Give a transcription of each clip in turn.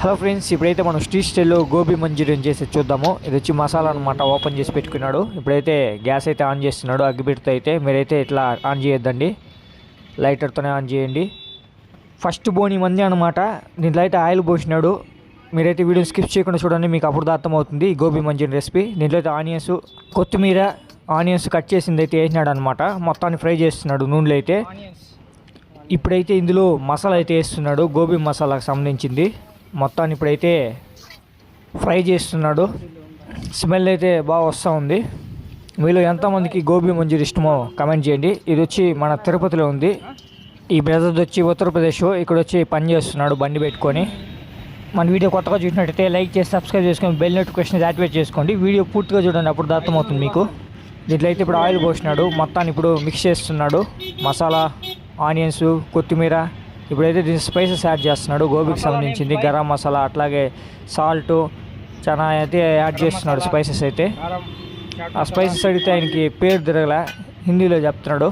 Hello friends ఇప్పుడైతే మనం street స్టైల్లో గోబీ మంచూరియన్ చేసి చూద్దాము. ఇది వచ్చి మసాలా అనమాట ఓపెన్ చేసి పెట్టుకున్నాడు. ఇప్పుడైతే గ్యాస్ అయితే ఆన్ చేస్తున్నాడు అగ్గిపెట్టుతో అయితే. మీరైతే ఇట్లా ఆన్ చేయొద్దండి. లైటర్తోనే ఆన్ చేయండి. ఫస్ట్ బోని మంది అనమాట దీంట్లో అయితే ఆయిల్ పోసినాడు. మీరైతే వీడియో స్కిప్ చేయకుండా చూడండి మీకు అప్పుడు అర్థమవుతుంది గోబీ మంచూరియన్ రెసిపీ. దీంట్లో అయితే ఆనియన్స్ కొత్తిమీర ఆనియన్స్ కట్ చేసింది అయితే వేసినాడు అనమాట మొత్తాన్ని ఫ్రై చేస్తున్నాడు నూనెలో అయితే. ఇప్పుడైతే ఇందులో మసాలా అయితే వేస్తున్నాడు గోబీ మసాలాకు సంబంధించింది. మొత్తాన్ని ఇప్పుడైతే ఫ్రై చేస్తున్నాడు. స్మెల్ అయితే బాగా వస్తూ ఉంది. మీలో ఎంతమందికి గోబీ మంజూరి ఇష్టమో కమెంట్ చేయండి. ఇది వచ్చి మన తిరుపతిలో ఉంది. ఈ బ్రదర్ వచ్చి ఉత్తరప్రదేశ్ ఇక్కడ వచ్చి పని చేస్తున్నాడు బండి పెట్టుకొని. మన వీడియో కొత్తగా చూసినట్టయితే లైక్ చేసి సబ్స్క్రైబ్ చేసుకొని బెల్ నోటిఫికేషన్ యాక్టివేట్ చేసుకోండి. వీడియో పూర్తిగా చూడండి అప్పుడు అర్థమవుతుంది మీకు. దీంట్లో అయితే ఇప్పుడు ఆయిల్ పోసినాడు. మొత్తాన్ని ఇప్పుడు మిక్స్ చేస్తున్నాడు. మసాలా ఆనియన్స్ కొత్తిమీర ఇప్పుడైతే దీని స్పైసెస్ యాడ్ చేస్తున్నాడు. గోబీకి సంబంధించింది గరం మసాలా అట్లాగే సాల్ట్ చాలా అయితే యాడ్ చేస్తున్నాడు స్పైసెస్ అయితే. ఆ స్పైసెస్ అడిగితే ఆయనకి పేరు తిరగలే. హిందీలో చెప్తున్నాడు.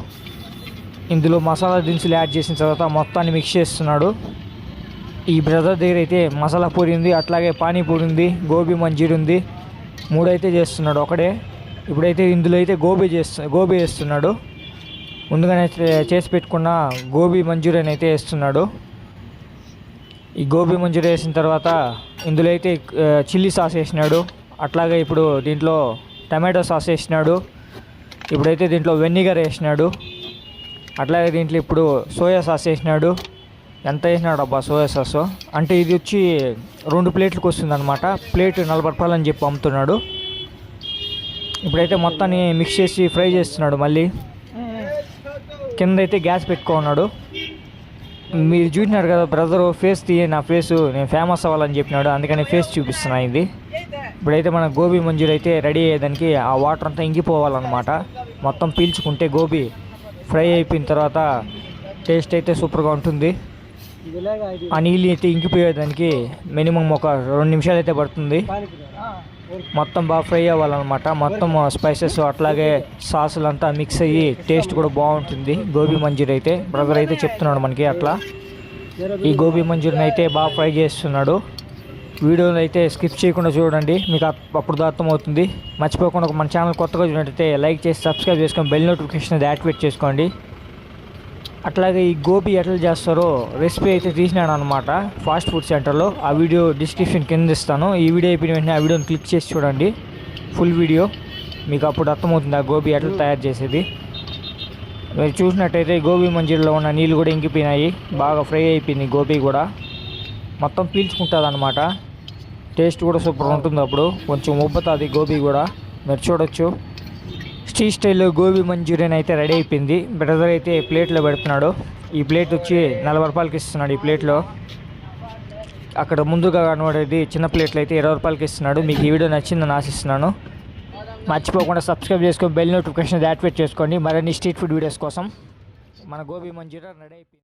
ఇందులో మసాలా దినుసులు యాడ్ చేసిన తర్వాత మొత్తాన్ని మిక్స్ చేస్తున్నాడు. ఈ బ్రదర్ దగ్గర అయితే మసాలా పూరి ఉంది అట్లాగే పానీపూరి ఉంది గోబీ మంజీరి ఉంది. మూడైతే చేస్తున్నాడు ఒకడే. ఇప్పుడైతే ఇందులో అయితే గోబీ చేస్తు గోబీ వేస్తున్నాడు. ముందుగానే చేసి పెట్టుకున్న గోబీ మంచూరియన్ అయితే వేస్తున్నాడు. ఈ గోబీ మంచూరియా వేసిన తర్వాత ఇందులో అయితే చిల్లీ సాస్ వేసినాడు. అట్లాగే ఇప్పుడు దీంట్లో టమాటో సాస్ వేసినాడు. ఇప్పుడైతే దీంట్లో వెనిగర్ వేసినాడు. అట్లాగే దీంట్లో ఇప్పుడు సోయా సాస్ వేసినాడు. ఎంత వేసినాడు అబ్బా సోయా సాస్? అంటే ఇది వచ్చి రెండు ప్లేట్లకు వస్తుందన్నమాట. ప్లేట్ నలభై రూపాయలు అని చెప్పి అమ్ముతున్నాడు. ఇప్పుడైతే మొత్తాన్ని మిక్స్ చేసి ఫ్రై చేస్తున్నాడు మళ్ళీ. కింద అయితే గ్యాస్ పెట్టుకున్నాడు మీరు చూసినారు కదా బ్రదర్ ఫేస్ తీయ నా ఫేస్ నేను ఫేమస్ అవ్వాలని చెప్పినాడు. అందుకని ఫేస్ చూపిస్తున్నా ఇది. ఇప్పుడైతే మన గోబీ మంజూరి అయితే రెడీ అయ్యేదానికి ఆ వాటర్ అంతా ఇంగిపోవాలన్నమాట మొత్తం పీల్చుకుంటే గోబీ ఫ్రై అయిపోయిన తర్వాత టేస్ట్ అయితే సూపర్గా ఉంటుంది. ఆ నీళ్ళు అయితే ఇంకిపోయేదానికి మినిమం ఒక రెండు నిమిషాలు అయితే పడుతుంది. మొత్తం బాగా ఫ్రై అవ్వాలన్నమాట. మొత్తం స్పైసెస్ అట్లాగే సాసులు అంతా మిక్స్ అయ్యి టేస్ట్ కూడా బాగుంటుంది. గోబీ మంజూరి అయితే బ్రదర్ అయితే చెప్తున్నాడు మనకి అట్లా. ఈ గోబీ మంజూరిని అయితే బాగా ఫ్రై చేస్తున్నాడు. వీడియోని అయితే స్కిప్ చేయకుండా చూడండి. మీకు అప్- అప్పుడు అర్థమవుతుంది. మర్చిపోకుండా మన ఛానల్ కొత్తగా చూసినట్టయితే లైక్ చేసి సబ్స్క్రైబ్ చేసుకొని బెల్ నోటిఫికేషన్ యాక్టివేట్ చేసుకోండి. అట్లాగే ఈ గోబీ ఎట్లా చేస్తారో రెసిపీ అయితే తీసినాను అనమాట ఫాస్ట్ ఫుడ్ సెంటర్లో. ఆ వీడియో డిస్క్రిప్షన్ కింద ఇస్తాను. ఈ వీడియో అయిపోయిన వెంటనే ఆ వీడియోని క్లిక్ చేసి చూడండి. Full video. మీకు అప్పుడు అర్థమవుతుంది ఆ గోబీ ఎట్లా తయారు చేసేది. మీరు చూసినట్టయితే గోబీ మంజూరిలో ఉన్న నీళ్ళు కూడా ఇంకిపోయినాయి. బాగా ఫ్రై అయిపోయింది గోబీ కూడా. మొత్తం పీల్చుకుంటుంది అనమాట టేస్ట్ కూడా సూపర్ ఉంటుంది అప్పుడు కొంచెం ఉబ్బుతుంది గోబీ కూడా. మీరు చూడొచ్చు. స్ట్రీట్ స్టైల్లో గోబీ మంచూరియన్ అయితే రెడీ అయిపోయింది. బ్రదర్ అయితే ప్లేట్లో పెడుతున్నాడు. ఈ ప్లేట్ వచ్చి నలభై రూపాయలకి ఇస్తున్నాడు ఈ ప్లేట్లో. అక్కడ ముందుగా కనబడేది చిన్న ప్లేట్లు అయితే ఇరవై రూపాయలకి ఇస్తున్నాడు. మీకు ఈ వీడియో నచ్చిందని ఆశిస్తున్నాను. మర్చిపోకుండా సబ్స్క్రైబ్ చేసుకొని బెల్ నోటిఫికేషన్ యాక్టివేట్ చేసుకోండి. మరిన్ని స్ట్రీట్ ఫుడ్ వీడియోస్ కోసం మన గోబీ మంచూరియన్ రెడీ అయిపోయింది.